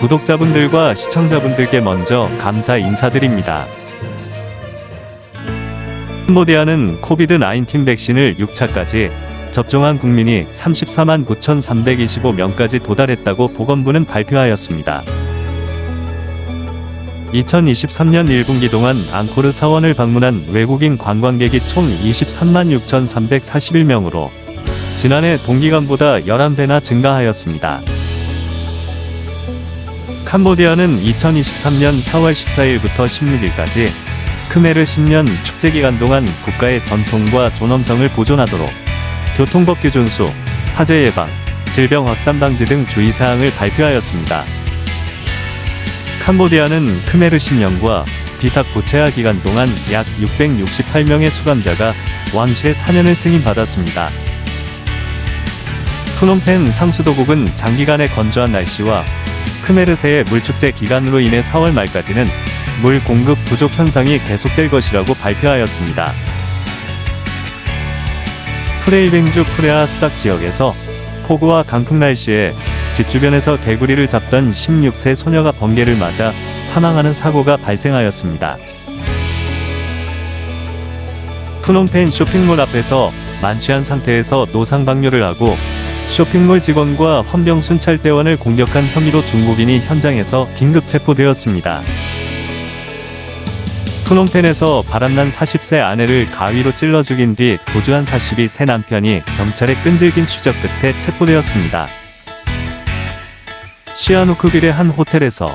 구독자분들과 시청자분들께 먼저 감사 인사드립니다. 캄보디아는 코비드-19 백신을 6차까지 접종한 국민이 34만 9,325명까지 도달했다고 보건부는 발표하였습니다. 2023년 1분기 동안 앙코르 사원을 방문한 외국인 관광객이 총 23만 6,341명으로 지난해 동기간보다 11배나 증가하였습니다. 캄보디아는 2023년 4월 14일부터 16일까지 크메르 신년 축제 기간 동안 국가의 전통과 존엄성을 보존하도록 교통법 규 준 수, 화재 예방, 질병 확산 방지 등 주의사항을 발표하였습니다. 캄보디아는 크메르 신년과 비삭 고체화 기간 동안 약 668명의 수감자가 왕실의 사면을 승인받았습니다. 프놈펜 상수도국은 장기간의 건조한 날씨와 크메르세의 물축제 기간으로 인해 4월 말까지는 물 공급 부족 현상이 계속될 것이라고 발표하였습니다. 프레이뱅주 프레아 스닥 지역에서 폭우와 강풍 날씨에 집 주변에서 개구리를 잡던 16세 소녀가 번개를 맞아 사망하는 사고가 발생하였습니다. 프놈펜 쇼핑몰 앞에서 만취한 상태에서 노상 방뇨를 하고 쇼핑몰 직원과 헌병 순 찰대원을 공격한 혐의로 중국인이 현장에서 긴급 체포되었습니다. 프놈펜에서 바람난 40세 아내를 가위로 찔러 죽인 뒤 도주한 42세 남편이 경찰의 끈질긴 추적 끝에 체포되었습니다. 시아누크빌의 한 호텔에서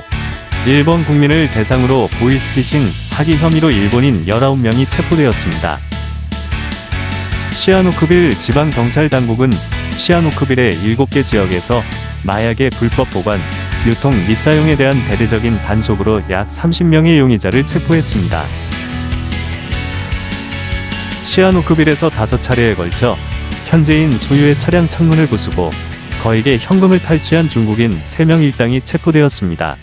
일본 국민을 대상으로 보이스피싱 사기 혐의로 일본인 19명이 체포되었습니다. 시아누크빌 지방경찰당국은 시아누크빌의 7개 지역에서 마약의 불법 보관, 유통 및 사용에 대한 대대적인 단속으로 약 30명의 용의자를 체포했습니다. 시아누크빌에서 5차례에 걸쳐 현재인 소유의 차량 창문을 부수고 거액의 현금을 탈취한 중국인 3명 일당이 체포되었습니다.